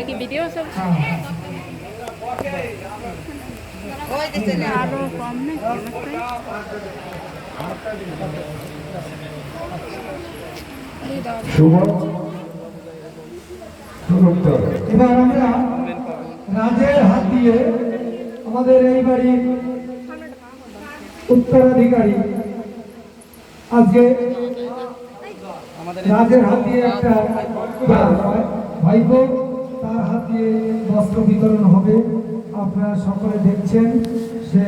কি ভিডিও সব আরও কম এবার আমরা রাজের হাত দিয়ে আমাদের এই বাড়ির উত্তরাধিকারী আজকে রাজের হাত দিয়ে একটা ভাইপো হাত দিয়ে বস্ত্র বিতরণ হবে। আপনারা সকলে দেখছেন সে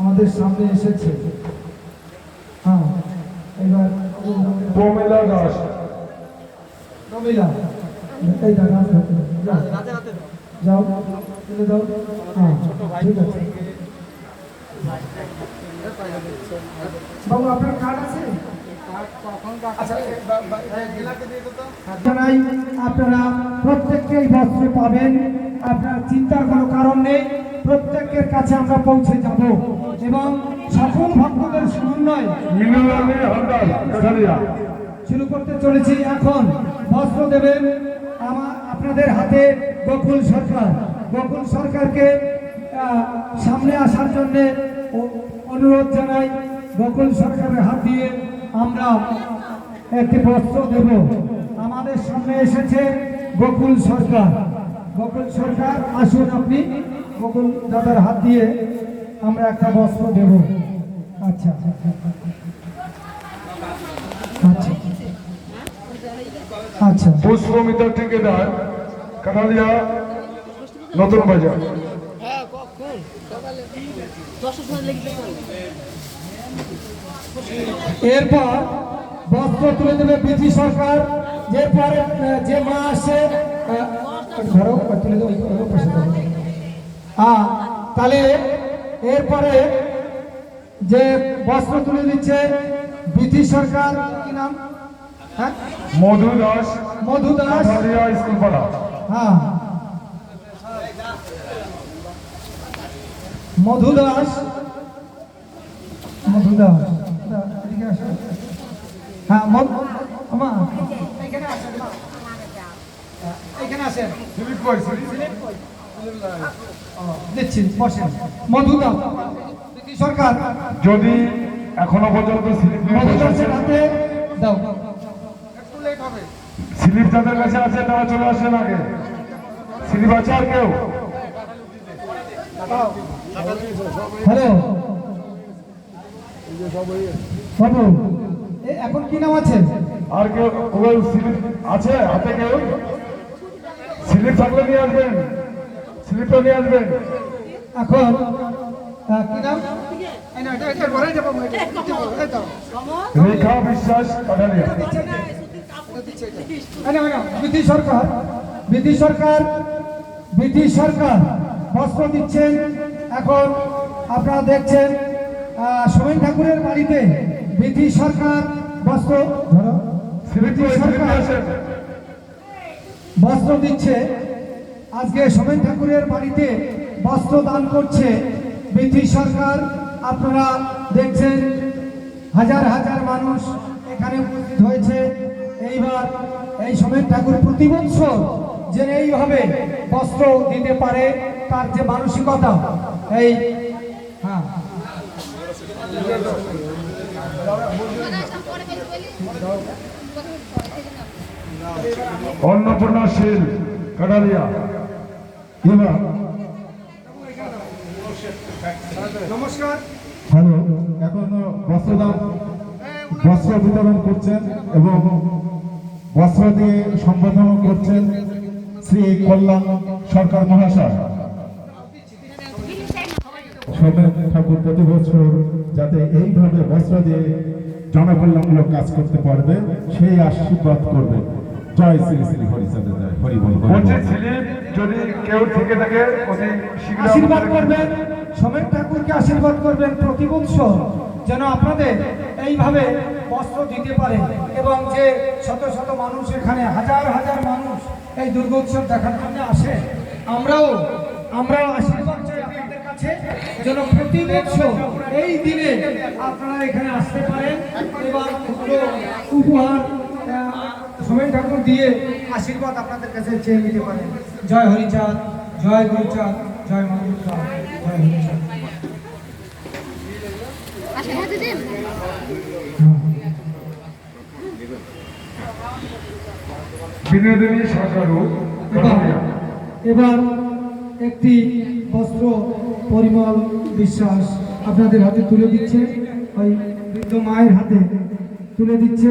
আমাদের সামনে এসেছে। হ্যাঁ এবার প্রমিলা দাস। রমিলা এই দাদা যাও। যাও চলে যাও হ্যাঁ ঠিক আছে। বাবু আপনার কার্ড আছে? আপনারা প্রত্যেককেই বস্ত্র পাবেন। আপনার চিন্তার কোনো কারণ নেই, প্রত্যেকের কাছে আমরা পৌঁছে যাব। এবং সকল ভক্তদের সমন্বয় শুরু করতে চলেছি এখন। বস্ত্র দেবেন আমার, আপনাদের হাতে গোকুল সরকার। গোকুল সরকারকে সামনে আসার জন্য অনুরোধ জানাই। গোকুল সরকারের হাত দিয়ে আমরা একটি বস্ত্র দেব। আমাদের সামনে এসেছে গোকুল সরকার। গোকুল সরকার আসুন আপনি। গোকুল দাদার হাত দিয়ে আমরা একটা বস্ত্র দেব। আচ্ছা। আচ্ছা। আচ্ছা। পুষ্পমিতা ঠিকাদার কাঠালিয়া নতুন বাজার। এরপর বস্ত্র তুলে দেবে বিধি সরকার। এরপরে যে মা আসে ধরো তুলে দেবো। হ্যাঁ তাহলে এরপরে যে বস্ত্র তুলে দিচ্ছে বিধি সরকার কি নাম? হ্যাঁ? মধু দাস। মধু দাস। হ্যাঁ। মধু দাস। মধু দাস দা, এদিকে আসো। হ্যাঁ মধু আমা এখানে আসেন মা। এখানে আসেন দিলীপ কই দিলীপ দিচ্ছি বসেন। মধু দাস সরকার। যদি এখনও পর্যন্ত হাতে। স্লিপ যাদের কাছে আছে তারা চলে আসেন আগে। স্লিপ আছে আর কেউ? হ্যালো। বাবু এখন কি নাম আছে? আর কেউ স্লিপ আছে হাতে কেউ? স্লিপ থাকলে নিয়ে আসবেন। স্লিপটা নিয়ে আসবেন। এখন কি নাম? রেখা বিশ্বাস কাঠালিয়া বিধি সরকার বিধি সরকার বিধি সরকার বস্ত্র দিচ্ছেন। এখন আপনারা দেখছেন সোমেন ঠাকুরের বাড়িতে বিধি সরকার বস্ত্র ধরো। বিধি সরকার বস্ত্র দিচ্ছে। আজকে সোমেন ঠাকুরের বাড়িতে বস্ত্র দান করছে বিধি সরকার। আপনারা দেখছেন, হাজার হাজার মানুষ এখানে উপস্থিত হয়েছে। এইবার এই সোমেন ঠাকুর প্রতি বছর যে এইভাবে বস্ত্র দিতে পারে তার যে মানসিকতা। এই হ্যাঁ। অন্নপূর্ণা শীল কাঠালিয়া এবার নমস্কার। হ্যালো এখন বস্ত্রদান বস্ত্র বিতরণ করছেন এবং বস্ত্র দিয়ে সম্বোধন করছেন শ্রী কল্যাণ সরকার মহাশয়। সোমেন ঠাকুর প্রতি বছর যাতে এইভাবে বস্ত্র দিয়ে জনকল্যাণমূলক কাজ করতে পারবে সেই আশীর্বাদ করবে। জয় শ্রী শ্রী হরিচাঁদ জয় হরি বল হরি বলছি বল। যদি কেউ থেকে থাকে অতি আশীর্বাদ করবেন সোমেন ঠাকুরকে আশীর্বাদ করবেন প্রতি বৎসর যেন আপনাদের এইভাবে বস্ত্র দিতে পারে এবং যে শত শত মানুষ এখানে হাজার হাজার মানুষ এই দুর্গোৎসব দেখার জন্য আসে আমরাও আমরাও আশীর্বাদ চাই আপনাদের কাছে যেন প্রতি বছর এই দিনে আপনারা এখানে আসতে পারেন এবং উপহার সময় ঠাকুর দিয়ে আশীর্বাদ আপনাদের কাছে চেয়ে নিতে পারেন জয় হরিচাঁদ জয় গুরুচাঁদ জয় মা দুর্গা, জয় হরিচাঁদ। বিনোদিনী শাখারও এবার এবার একটি বস্ত্র পরিমল বিশ্বাস আপনাদের হাতে তুলে দিচ্ছে। ওই বৃদ্ধ মায়ের হাতে তুলে দিচ্ছে।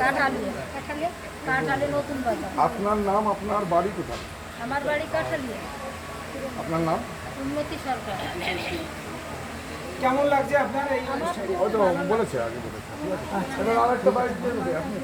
কাঠালিয়া কাঠালিয়া কাঠালি নতুন বাজার। আপনার নাম আপনার বাড়ি কোথায়? আমার বাড়ি কাঠালিয়া আপনার নাম? উন্নতি সরকার। কেমন লাগছে আপনার এই বলেছে আগে বলেছে। এবার আরেকটা বাড়ি দিয়ে দেবে আপনি।